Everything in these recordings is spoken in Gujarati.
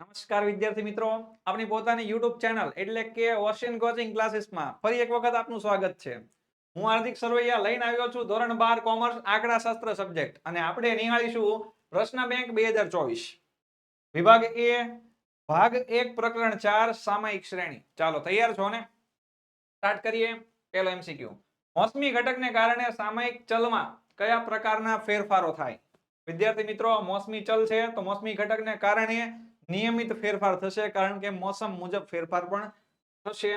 નમસ્કાર વિદ્યાર્થી મિત્રો. આપણી પોતાની YouTube ચેનલ એટલે કે ઓશિયન કોચિંગ ક્લાસીસમાં ફરી એક વખત આપનું સ્વાગત છે. હું હાર્દિક સરવૈયા લઈને આવ્યો છું ધોરણ બાર કોમર્સ આંકડાશાસ્ત્ર સબ્જેક્ટ અને આપણે નિહાળીશું પ્રશ્ન બેંક બે વિભાગ એ, ભાગ એક પ્રકરણ ચાર સામાયિક શ્રેણી. ચાલો, તૈયાર છો ને? સ્ટાર્ટ કરીએ. પેલો એમસીક્યુ મોસમી ઘટકને કારણે સામાયિક ચલમાં કયા પ્રકારના ફેરફારો થાય? વિદ્યાર્થી મિત્રો, મોસમી ચલ છે તો મોસમી ઘટકને કારણે નિયમિત ફેરફાર થશે કારણ કે મોસમ મુજબ ફેરફાર પણ થશે.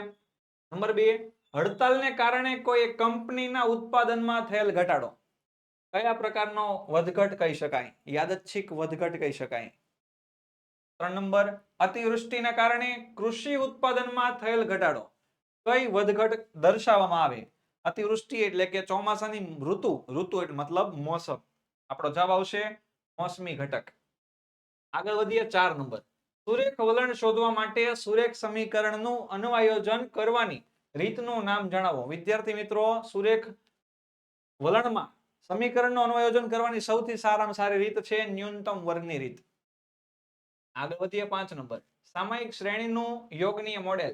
નંબર બે, હડતાલને કારણે કોઈ કંપનીના ઉત્પાદનમાં થયેલ ઘટાડો. કયા પ્રકારનો વધઘટ કહી શકાય? યાદચ્છિક વધઘટ કહી શકાય. ત્રણ નંબર, અતિવૃષ્ટિના કારણે કૃષિ ઉત્પાદનમાં થયેલ ઘટાડો. કઈ વધઘટ દર્શાવવામાં આવે? અતિવૃષ્ટિ એટલે કે ચોમાસાની ઋતુ ઋતુ એટલે મતલબ મોસમ. આપણો જવાબ આવશે મોસમી ઘટક. આગળ વધીએ ચાર નંબર. સુરેખ વલણ શોધવા માટે સુરેખ સમીકરણનું અન્વયોજન કરવાની રીતનું નામ જણાવો. વિદ્યાર્થી મિત્રો, સુરેખ વલણમાં સમીકરણનું અનુઆયોજન કરવાની સૌથી સારામાં સારી રીત છે ન્યૂનતમ વર્ગની રીત. આગળ વધીએ પાંચ નંબર. સામાયિક શ્રેણીનું યોગનીય મોડેલ.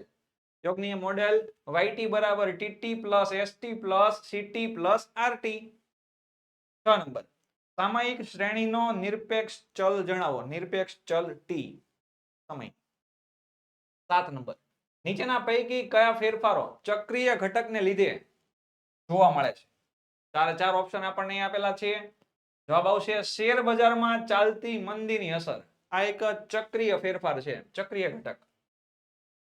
યોગનીય મોડેલ વાયટી બરાબર TT plus ST plus CT plus RT છ નંબર. સામાયિક શ્રેણીનો નિરપેક્ષ ચલ જણાવો. નિરપેક્ષ ચલ ટી સમય. સાત નંબર. નીચેના પૈકી કયા ફેરફારો ચક્રીય ઘટકને લીધે જોવા મળે છે? ચાર ચાર ઓપ્શન આપણને આપેલા છે. જવાબ આવશે શેર બજારમાં ચાલતી મંદીની અસર. આ એક ચક્રીય ફેરફાર છે. ચક્રીય ઘટક.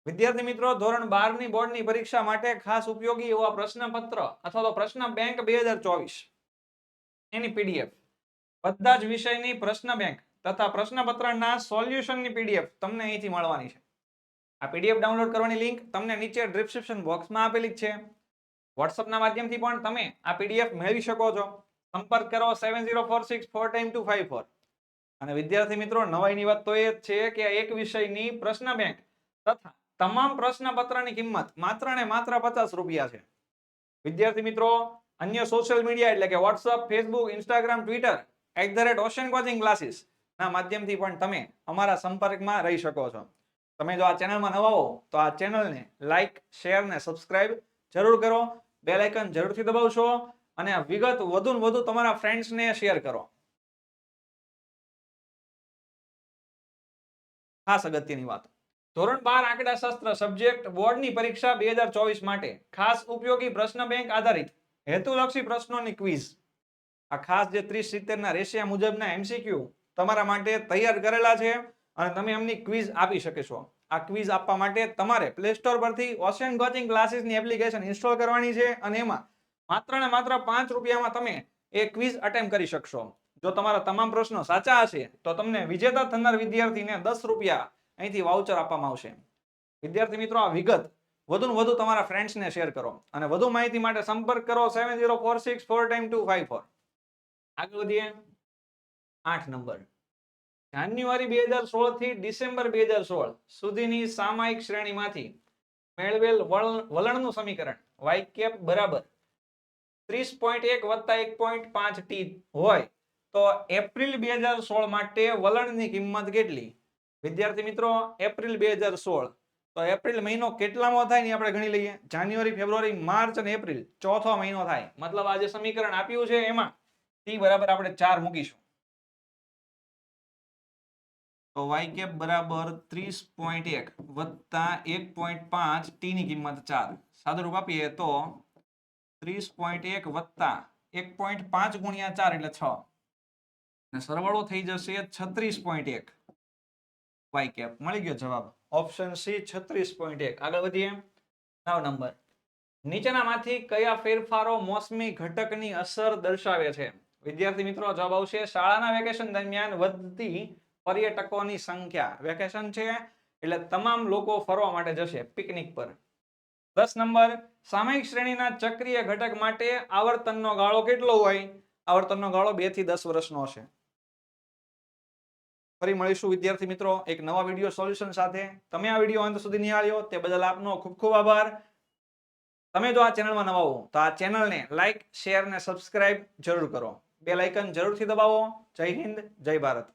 વિદ્યાર્થી મિત્રો, ધોરણ બારની બોર્ડની પરીક્ષા માટે ખાસ ઉપયોગી એવા પ્રશ્નપત્ર અથવા તો પ્રશ્ન બેંક બે એની પીડીએફ બધા જ વિષયની પ્રશ્ન બેંક તથા પ્રશ્નપત્રના સોલ્યુશનની પીડીએફ તમને અહીંથી મળવાની છે. આ પીડીએફ ડાઉનલોડ કરવાની લિંક તમને નીચે ડિસ્ક્રિપ્શન બોક્સમાં આપેલી છે. વોટ્સઅપના માધ્યમથી પણ તમે આ પીડીએફ મેળવી શકો છો. સંપર્ક કરો seven zero four six four time two five four અને વિદ્યાર્થી મિત્રો, નવાઈની વાત તો એ જ છે કે આ એક વિષયની પ્રશ્ન બેંક તથા તમામ પ્રશ્નપત્રની કિંમત માત્ર ને માત્ર પચાસ રૂપિયા છે. વિદ્યાર્થી મિત્રો, અન્ય સોશિયલ મીડિયા એટલે કે WhatsApp Facebook Instagram Twitter at the rate Ocean coaching classes ના માધ્યમથી પણ તમે અમારા સંપર્કમાં રહી શકો છો. તમે જો આ ચેનલમાં નવા હો, તો આ ચેનલને લાઇક શેર ને સબસ્ક્રાઇબ જરૂર કરો. બેલ આઇકન જરૂરથી દબાવશો અને વિગત વધુ ને વધુ તમારા ફ્રેન્ડ્સને શેર કરો. ખાસ અગત્યની વાત. ધોરણ બાર આંકડાશાસ્ત્ર સબ્જેક્ટ બોર્ડની પરીક્ષા બે માટે ખાસ ઉપયોગી પ્રશ્ન બેંક આધારિત હેતુલક્ષી પ્રશ્નોની ક્વિઝ આ ખાસ જે ત્રીસ સિત્તેરના રેશિયા મુજબના એમસીક્યુ તમારા માટે તૈયાર કરેલા છે અને તમે એમની ક્વિઝ આપી શકશો આ ક્વિઝ આપવા માટે તમારે પ્લે સ્ટોર પરથી ઓશિયન કોચિંગ ક્લાસીસની એપ્લિકેશન ઇન્સ્ટોલ કરવાની છે અને એમાં માત્ર ને માત્ર પાંચ રૂપિયામાં તમે એ ક્વિઝ અટેમ્પ કરી શકશો. જો તમારા તમામ પ્રશ્નો સાચા હશે, તો તમને વિજેતા થનાર વિદ્યાર્થીને દસ રૂપિયા અહીંથી વાઉચર આપવામાં આવશે. વિદ્યાર્થી મિત્રો, આ વિગત વધુ ને વધુ તમારા ફ્રેન્ડ્સને શેર કરો અને વધુ માહિતી માટે સંપર્ક કરો seven zero four six four time two five four આગળ વધીએ. આઠ નંબર. જાન્યુઆરી બે હજાર સોળથી ડિસેમ્બર બે હજાર સોળ સુધીની સામાયિક શ્રેણીમાંથી મેળવેલ વલણ- વલણનું સમીકરણ વાય કેપ બરાબર. ત્રીસ પોઈન્ટ એક વત્તા એક પોઈન્ટ પાંચ ટી હોય તો એપ્રિલ બે હજાર સોળ માટે વલણની કિંમત કેટલી? વિદ્યાર્થી મિત્રો, એપ્રિલ બે હજાર સોળ. તો એપ્રિલ મહિનો કેટલામાં થાય ને આપણે ગણી લઈએ. જાન્યુઆરી, ફેબ્રુઆરી, માર્ચ અને એપ્રિલ ચોથો મહિનો થાય. મતલબ આ જે સમીકરણ આપ્યું છે એમાં. ટી બરાબર આપણે ચાર મૂકીશું. તો વાય કેપ બરાબર ત્રીસ પોઈન્ટ એક વત્તા એક પોઈન્ટ પાંચ ટીની કિંમત ચાર. સાદુરૂપ આપીએ તો ત્રીસ પોઈન્ટ એક વત્તા એક પોઈન્ટ પાંચ ગુણ્યા ચાર એટલે છ. અને સરવાળો થઈ જશે છત્રીસ પોઈન્ટ એક. વાય કેપ મળી ગયો જવાબ. ઓપ્શન સી છત્રીસ પોઈન્ટ એક. આગળ વધીએ. નવ નંબર. નીચેનામાંથી કયા ફેરફારો મોસમી ઘટકની અસર દર્શાવે છે? વિદ્યાર્થી મિત્રો, જવાબ આવશે. શાળાના વેકેશન દરમિયાન વધતી પર્યટકોની સંખ્યા. વેકેશન છે એટલે તમામ લોકો ફરવા માટે જશે પિકનિક પર. દસ નંબર, સામયિક શ્રેણીના ચક્રીય ઘટક માટે આવર્તનનો ગાળો કેટલો હોય? આવર્તનનો ગાળો બેથી દસ વર્ષનો હશે. ફરી મળીશું વિદ્યાર્થી મિત્રો, એક નવા વીડિયો સોલ્યુશન સાથે. તમે આ વીડિયો અંત સુધી નિહાળ્યો. તે બદલ આપનો ખૂબ ખૂબ આભાર. તમે જો આ ચેનલમાં નવા હો, તો આ ચેનલને લાઇક શેર ને સબસ્ક્રાઇબ જરૂર કરો. બે લાઇકન જરૂરથી દબાવો. જય હિન્દ જય ભારત.